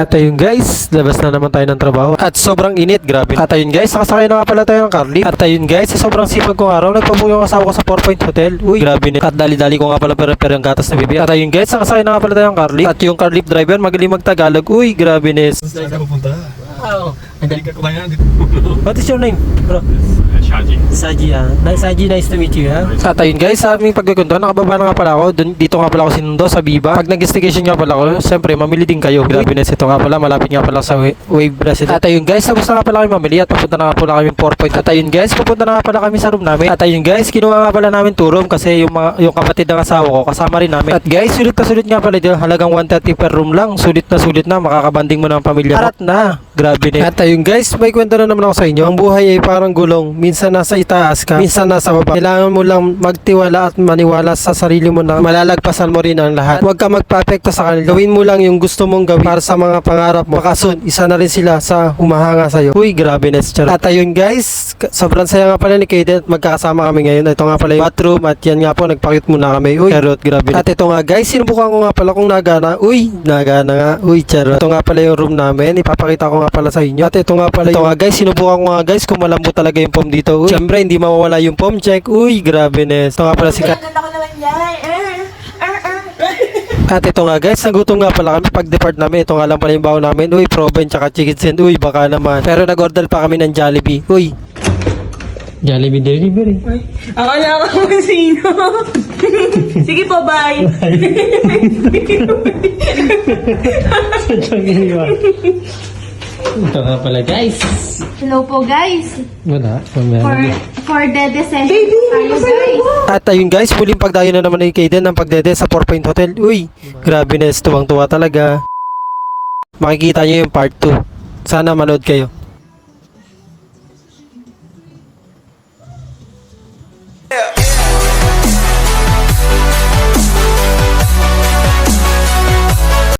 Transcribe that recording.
At ayun guys, labas na naman tayo ng trabaho. At sobrang init, grabe. At ayun guys, nakasakay na nga pala tayo ng car lift. At ayun guys, sa sobrang sipag kong araw, nagpabuo yung asawa ko sa 4 Point Hotel. Uy, grabe na. At dali-dali ko nga pala pero pero yung gatas na bibi. At ayun guys, nakasakay na nga pala tayo ng car lift. At yung car lift driver, magaling magtagalog. Uy, grabe na. Saan ka pupunta? Oh. Hindi ka kumayan dito. What is your name, bro? Shaji. Saji ah. Nice, Saji, nice to meet you ha. At ayun guys, sa aming pagkukunto, nakababa na nga pala ako. Dun, dito nga pala ako sinundo sa Viva. Pag nag-investigation nga pala ako, siyempre mamili din kayo. Grabe na ito nga pala, malapit nga pala sa wa- Wave Resident. At ayun guys, tapos na nga pala kami mamili at papunta na nga pala kami 4 point. At ayun guys, pupunta na nga pala kami sa room namin. At ayun guys, kinuha nga pala namin two room kasi yung, mga, yung kapatid ng asawa ko kasama rin namin. At guys, sulit na sulit nga pala dito. Halagang 130 per room lang. Sulit na sulit na, makakabanding mo na ang pamilya. Arat na. Grabe na. At ayun guys, may kwento na naman ako sa inyo. Ang buhay ay parang gulong. Minsan nasa itaas ka, minsan nasa baba. Kailangan mo lang magtiwala at maniwala sa sarili mo na malalagpasan mo rin ang lahat. Huwag ka magpapekto sa kanila. Gawin mo lang yung gusto mong gawin para sa mga pangarap mo. Bakasun, isa na rin sila sa humahanga sa'yo. Uy, grabe na si. At ayun guys, sobrang saya nga pala ni Kate at magkakasama kami ngayon. Ito nga pala yung bathroom at yan nga po, nagpakit muna kami. Uy, Charot, grabe. At ito nga guys, sinubukan ko nga pala kung nagana. Uy, nagana nga. Uy, Charot. Ito nga pala yung room namin. Ipapakita ko nga pala sa inyo. At ito nga pala ito nga guys, sinubukan ko nga guys kung malambot talaga yung foam dito. Uy, syempre hindi mawawala yung foam check. Uy, grabe Nes. Ito nga pala si Kat. At ito nga guys, nagutom nga pala kami pag depart namin. Ito nga lang pala yung baon namin. Uy, Proven tsaka chicken sand. Uy, baka naman. Pero nag-order pa kami ng Jollibee. Uy. Jollibee delivery. Akala ko kung sino. Sige po, bye. ito nga pala guys. Hello po guys. Wala. For for the session tayo guys. At ayun guys, muling pagdayo na naman ni Kaden ng pagdede sa 4 Point Hotel. Uy, grabe na, tuwang-tuwa talaga. Makikita nyo yung part 2. Sana manood kayo. Yeah.